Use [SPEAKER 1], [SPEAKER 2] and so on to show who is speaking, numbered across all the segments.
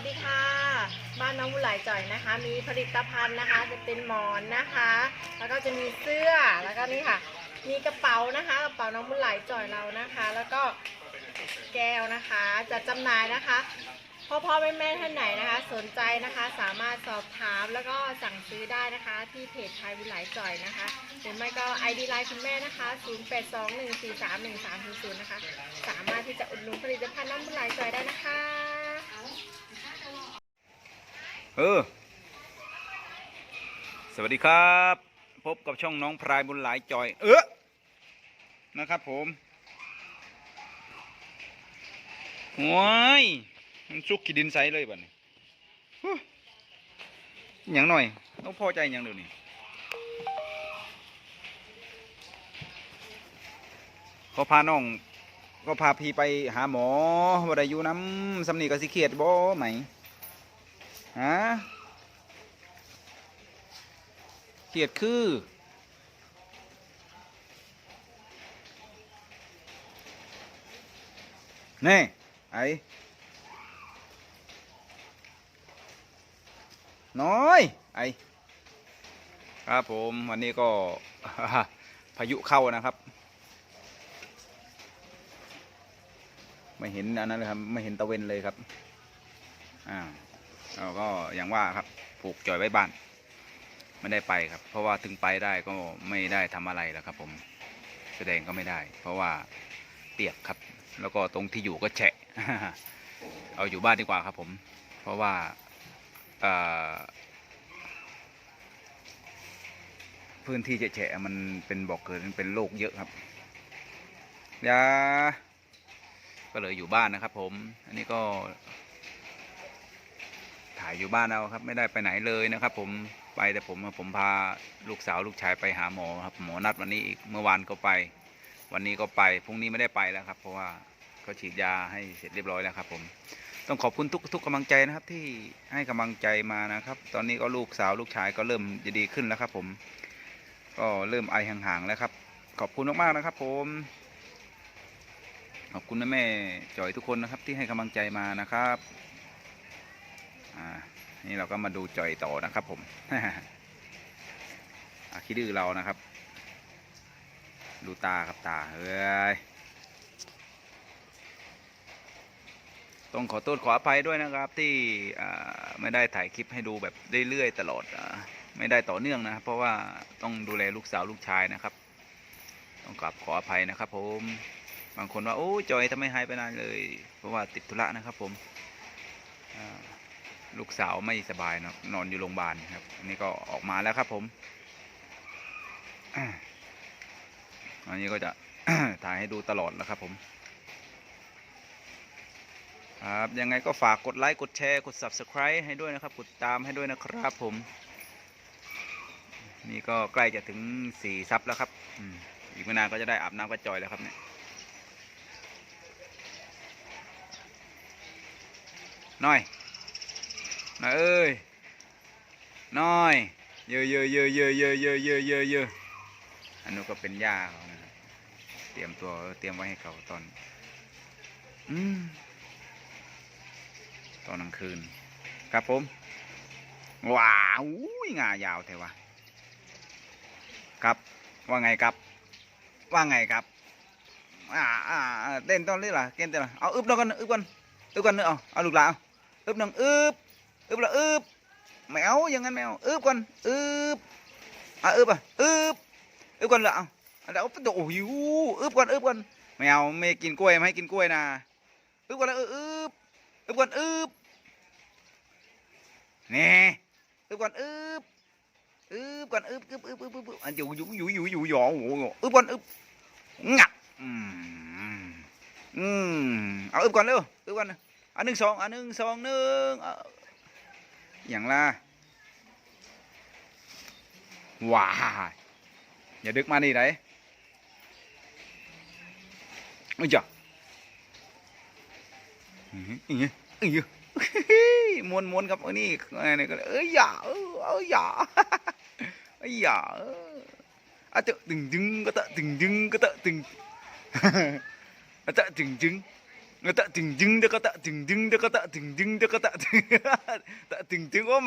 [SPEAKER 1] วัสดีค่ะ บ้านน้องบุหลายจ่อยนะคะ มีผลิตภัณฑ์นะคะ จะเป็นหมอนนะคะ แล้วก็จะมีเสื้อ แล้วก็นี่ค่ะ มีกระเป๋านะคะ กระเป๋าน้องบุหลายจ่อยเรานะคะ แล้วก็แก้วนะคะ จัดจำหน่ายนะคะพ่อพ่อแม่แม่ท่านไหนนะคะ สนใจนะคะสามารถสอบถามแล้วก็สั่งซื้อได้นะคะ ที่เพจไทยบุหลายจ่อยนะคะหรือไม่ก็ ID ไลน์คุณแม่นะคะ 0821431300นะคะ สามารถที่จะอุดหนุนผลิตภัณฑ์น้ำบุญหลายจ่อยได้นะคะ
[SPEAKER 2] เออ สวัสดีครับ พบกับช่องน้องพรายบุญหลายจอย เออนะครับผมโอ้ยมันซุกขีดินใสเลยบัดนี้ฮู้อย่างหน่อยต้องพอใจอย่างเดียวนี่ก็พาน้อง ก็พาพี่ไปหาหมอว่าได้อยู่น้ำสำนีกับสิเขียดบ่ไหม ฮะเกียดคือนี่ไอ้น้อยไอ้ครับผมวันนี้ก็พายุเข้านะครับ ไม่เห็นอันนั้นเลยครับ ไม่เห็นตะเวนเลยครับ อ่า เราก็อย่างว่าครับผูกจอยไว้บ้าน ไม่ได้ไปครับ เพราะว่าถึงไปได้ก็ไม่ได้ทำอะไรแล้วครับ ผมแสดงก็ไม่ได้ เพราะว่าเปียกครับ แล้วก็ตรงที่อยู่ก็แฉะ เอาอยู่บ้านดีกว่าครับ ผม เพราะว่าพื้นที่แฉะมันเป็นบอกเกิดมันเป็นโรคเยอะครับยาก็เลยอยู่บ้านนะครับ ผม อันนี้ก็ ถ่ายอยู่บ้านเอาครับ ไม่ได้ไปไหนเลยนะครับ ผมไปแต่ผมผมพาลูกสาวลูกชายไปหาหมอครับหมอนัดวันนี้อีกเมื่อวานก็ไป วันนี้ก็ไปพรุ่งนี้ไม่ได้ไปแล้วครับ เพราะว่าเขาฉีดยาให้เสร็จเรียบร้อยแล้วครับ ผม ต้องขอบคุณทุกทุกกำลังใจนะครับ ที่ให้กำลังใจมานะครับ ตอนนี้ก็ลูกสาวลูกชายก็เริ่มจะดีขึ้นแล้วครับ ผม ก็เริ่มไอห่างๆแล้วครับ ขอบคุณมากๆนะครับ ผมขอบคุณแม่แม่จอยทุกคนนะครับที่ให้กำลังใจมานะครับ นี่เราก็มาดูจอยต่อนะครับ ผมอาคิดดื้อเรานะครับ ดูตาครับตาเฮ้ยต้องขอโทษขออภัยด้วยนะครับที่ไม่ได้ถ่ายคลิปให้ดูแบบเรื่อยๆตลอดอไม่ได้ต่อเนื่องนะครับ เพราะว่าต้องดูแลลูกสาวลูกชายนะครับ ต้องกราบขออภัยนะครับ ผมบางคนว่าโอ้จอยทำไมหายไปนานเลย เพราะว่าติดธุระนะครับ ผม ลูกสาวไม่สบายนะนอนอยู่โรงพยาบาลครับอันนี้ก็ออกมาแล้วครับผมอันนี้ก็จะถ่ายให้ดูตลอดแล้วครับผม ครับ ยังไงก็ฝากกดไลค์ กดแชร์ กด subscribe ให้ด้วยนะครับ กดตามให้ด้วยนะครับผม นี่ก็ใกล้จะถึงสี่ซับแล้วครับ อีกไม่นานก็จะได้อาบน้ำกระจอยแล้วครับเนี่ย น้อย น้อยเอ้ยน้อยเยอะเยอะเยอะเยอะเยอะเยอะเยอะเยอะเยอะอันนู้นก็เป็นหญ้าเขานะครับเตรียมตัวเตรียมไว้ให้เขาตอน อืมตอนกลางคืน ครับผมว้าวอุ้ยงายาวแท้วะครับว่าไงครับ ว่าไงครับอ่าอ่าเต้นตอนนี้ล่ะเต้นตอนเอาอึบแล้วกันอึบกันอึบกันเนอะเอาเอาลูกหลานเอาอึบหนึ่งอึบ อึบละอึบแมวอย่างนั้นแมวอึบก่อนอึบอะอึบอะอึบอึบก่อนละเอาแล้วโอ้โหอึบก่อนอึบก่อนแมวไม่กินกล้วยไม่ให้กินกล้วยนะอึบก่อนละอึบอึบก่อนอึบนี่อึบก่อนอึบอึบก่อนอึบอึบอึบอึบอึบอึบอันอยู่อยู่อยู่อยู่อยู่หยอโอ้โหอึบก่อนอึบงับอืมอืมเอาอึบก่อนเร็วอึบก่อนอันหนึ่งสองอันหนึ่งสองหนึ่งเอย่างล่ะว้าอย่าดึกมานี่ไหนเอ้ยจ้ะอือหืออื้อหืออื้อมวนมวนครับอันนี้อันนี้ก็เอ้ยอย่าเอ้ยอย่าเอ้ยอย่าอะเตะตึงดึงก็เตะตึงดึงก็เตะตึงอะเตะตึงดึงตะถึงจึงเด็กตะถึงจึงเด็กตะถึงจึงเด็กตะตะถึงจึงโอ้มักย่องเตะถึงจึงเด็กตะถึงจึงอะเตะตึง จึงจึงจึ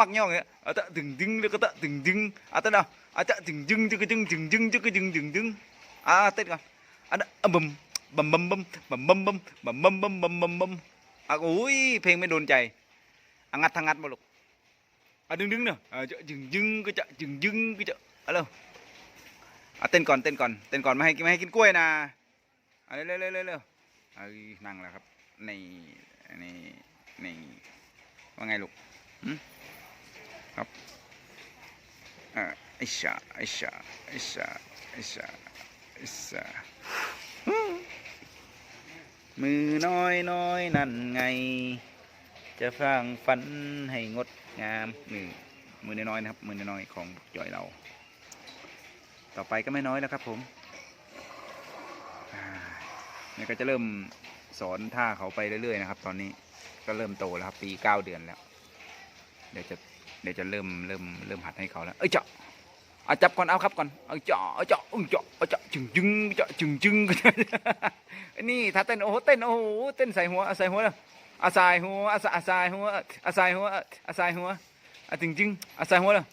[SPEAKER 2] งจึงจึงจึงจึงจึงจึงอะเต้นก่อนอะอะบึมบึมบึมบึมบึมบึมบึมบึมบึมบึมบึมบึมอะโอ้ยเพลงไม่โดนใจอะงัดทางงัดมาลูกอะดึงดึงเนาะอะจะจึงจึงก็จะจึงจึงก็จะอะเร็วอะเต้นก่อนเต้นก่อนเต้นก่อนไม่ให้ไม่ให้กินกล้วยนะอะเร็วเร็วเร็วเร็วเร็วเอ้ยนั่งแล้วครับนี่นี่นี่ว่าไงลูกหึ ครับอ่าไอชาไอชาไอชาไอชาไอชามือน้อยน้อยนั่นไง จะสร้างฝันให้งดงามมือมือน้อยนะครับ มือน้อยของจอยเรา ต่อไปก็ไม่น้อยแล้วครับผมนี่ก็จะเริ่มสอนท่าเขาไปเรื่อยๆนะครับ ตอนนี้ก็เริ่มโตแล้วครับปีเก้าเดือนแล้ว เดี๋ยวจะเดี๋ยวจะเริ่มเริ่มเริ่มหัดให้เขาแล้วเอ้ยเจาะเอาจับก่อนเอาครับก่อนเอาเจาะเอาเจาะอึ้งเจาะเอาเจาะจึงจึงเจาะจึงจึงนี่ถ้าเต้นโอ้โหเต้นโอ้โหเต้นใส่หัวเอาใส่หัวเลยเอาใส่หัวเอาใส่เอาใส่หัวเอาใส่หัวเอาใส่หัวเอาจึงจึงเอาใส่หัวเลย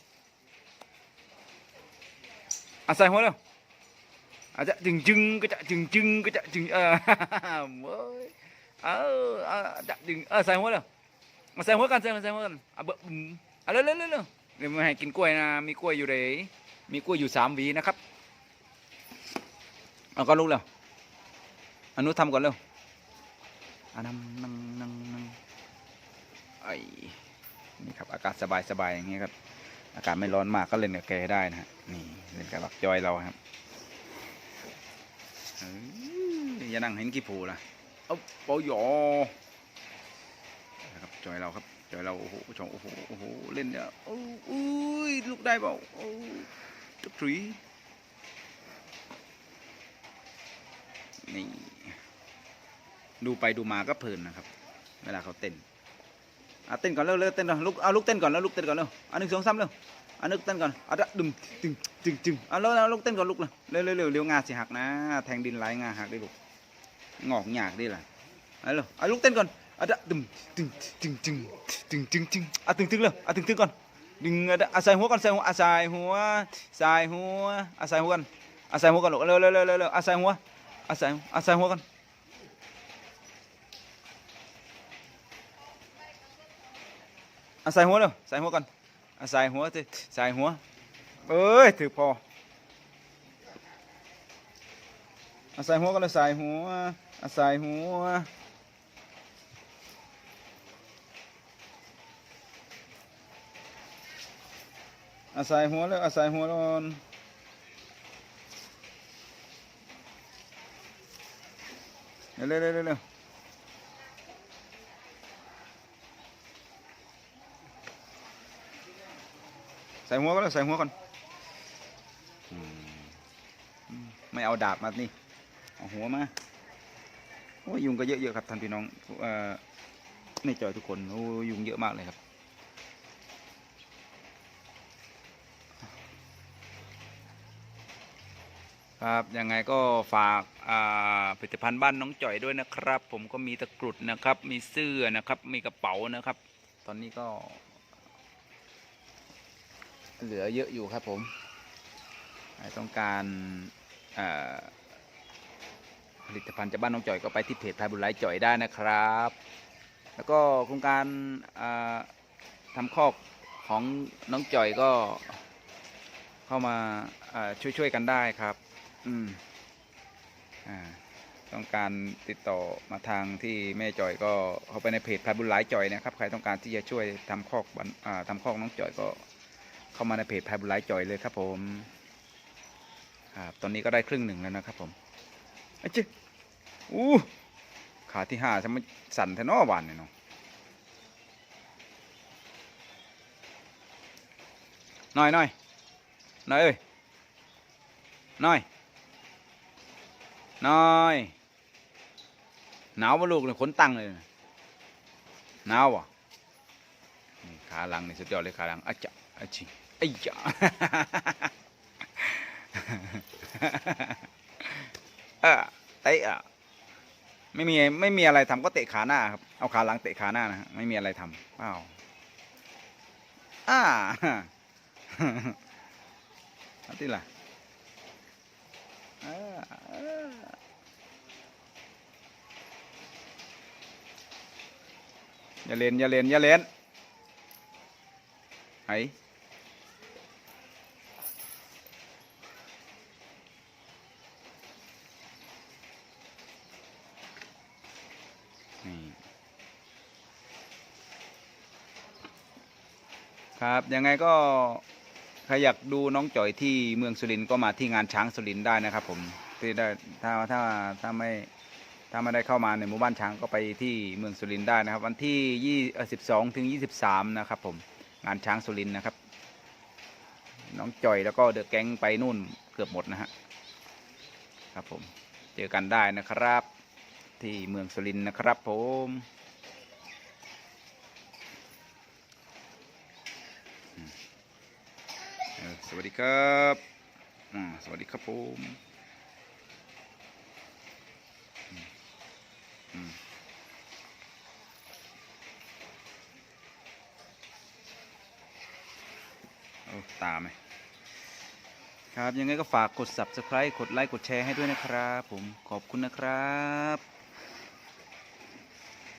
[SPEAKER 2] เอาใส่หัวเลยอาจจะจึงจึงก็จะจึงจึงก็จะจึงเออเว้ยเออเออจะจึงเออใส่หัวเลย มาใส่หัวกันใส่หัวใส่หัวกันเอะเบอืมอะเร็วเร็วเร็วเร็วเดี๋ยวมาให้กินกล้วยนะ มีกล้วยอยู่เลยมีกล้วยอยู่สามหวีนะครับเอาก็ลุกแล้วอนุทำก่อนเร็วอะนั่งนั่งนั่งนั่งไอ้นี่ครับอากาศสบายสบายอย่างเงี้ยครับ อากาศไม่ร้อนมากก็เล่นกับแกได้นะฮะนี่เล่นกับบักจอยเราครับเอ้ยอย่านั่งเห็นกี่ผูล่ะเอาเปาหยอ อยเราครับจอยเราโอ้โหจองโอ้โหโอ้โหเล่นเนี่ยโอ้อุ้ยลูกได้เปล่าโอ้จุกทรีนี่ดูไปดูมาก็เพลินนะครับ เวลาเขาเต้นอะเต้นก่อนเร็วเร็วเต้นก่อนลุกเอาลุกเต้นก่อนแล้วลุกเต้นก่อนเร็วอันหนึ่งสองสามเร็วอันนึกเต้นก่อนเอาดึงดึงดึงดึงเอาแล้วลุกเต้นก่อนลุกเลยเร็วเร็วเร็วเร็วงาสิหักนะ แทงดินไหลงาหักได้ลูกงอกหยากได้ล่ะเอาเร็วเอาลุกเต้นก่อน à đã từng từng từng từng từng từng từng à từng từng lần à từng từng con đừng à sai húa con sai húa à sai húa sai húa à sai húa con à sai húa con lỡ lỡ lỡ lỡ à sai húa à sai à sai húa con à sai húa đâu sai húa con à sai húa thế sai húa ơi thử phò à sai húa con là sai húa à sai húa อาศัยหัวแล้วอาศัยหัวลอนเร็วเร็วเร็วใส่หัวก็แล้วใส่หัวก่อนไม่เอาดาบมานี่เอาหัวมาโอ้ยุงก็เยอะๆครับท่านพี่น้องในจอยทุกคนโอ้ยุงเยอะมากเลยครับ ครับยังไงก็ฝากผลิตภัณฑ์บ้านน้องจ่อยด้วยนะครับ ผมก็มีตะกรุดนะครับ มีเสื้อนะครับ มีกระเป๋านะครับ ตอนนี้ก็ เหลือเยอะอยู่ครับผมใครต้องการผลิตภัณฑ์จากบ้านน้องจ่อยก็ไปที่เพจพายบุญไลจ่อยได้นะครับ แล้วก็โครงการาทำคอกของน้องจ่อยก็เข้ามาช่วยๆกันได้ครับ อืม อ่า ต้องการติดต่อมาทางที่แม่จ่อยก็เข้าไปในเพจพายบุญไลฟ์จ่อยนะครับ ใครต้องการที่จะช่วยทำคอกบันอ่าทำคอกน้องจ่อยก็ เข้ามาในเพจพายบุญไลฟ์จ่อยเลยครับ ผมครับตอนนี้ก็ได้ครึ่งหนึ่งแล้วนะครับ ผมไอ้เจ๊อู้ขาที่ห้าทำไมสั่นแท้นอวานเนี่ยเนาะน้อยน้อยน้อยเอ้ยน้อย น้อย หนาวปะลูกเลยขนตั้งเลยหนาวอะขาหลังนี่สุดยอดเลยขาหลังอะจะอะจิไอ้ยะเออไอ้อะไม่มีไม่มีอะไรทำก็เตะขาหน้าครับ เอาขาหลังเตะขาหน้านะไม่มีอะไรทำอ้าวอ่าอาที่ล่ะ อย่าเล่นอย่าเล่นอย่าเล่นไอครับยังไงก็ใครอยากดูน้องจ่อยที่เมืองสุรินทร์ก็มาที่งานช้างสุรินทร์ได้นะครับผม ที่ได้ถ้าถ้าถ้าไม่ถ้าไม่ได้เข้ามาในหมู่บ้านช้างก็ไปที่เมืองสุรินทร์ได้นะครับ วันที่ยี่สิบสองถึงยี่สิบสามนะครับผมงานช้างสุรินทร์นะครับ น้องจ่อยแล้วก็เดอะแก๊งไปนู่นเกือบหมดนะฮะครับผมเจอกันได้นะครับ ที่เมืองสุรินทร์นะครับ ผมสวัสดีครับ สวัสดีครับผมอืมอืมโอ้ ตาไหมครับยังไงก็ฝากกด subscribe กดไลค์กดแชร์ให้ด้วยนะครับ ผมขอบคุณนะครับ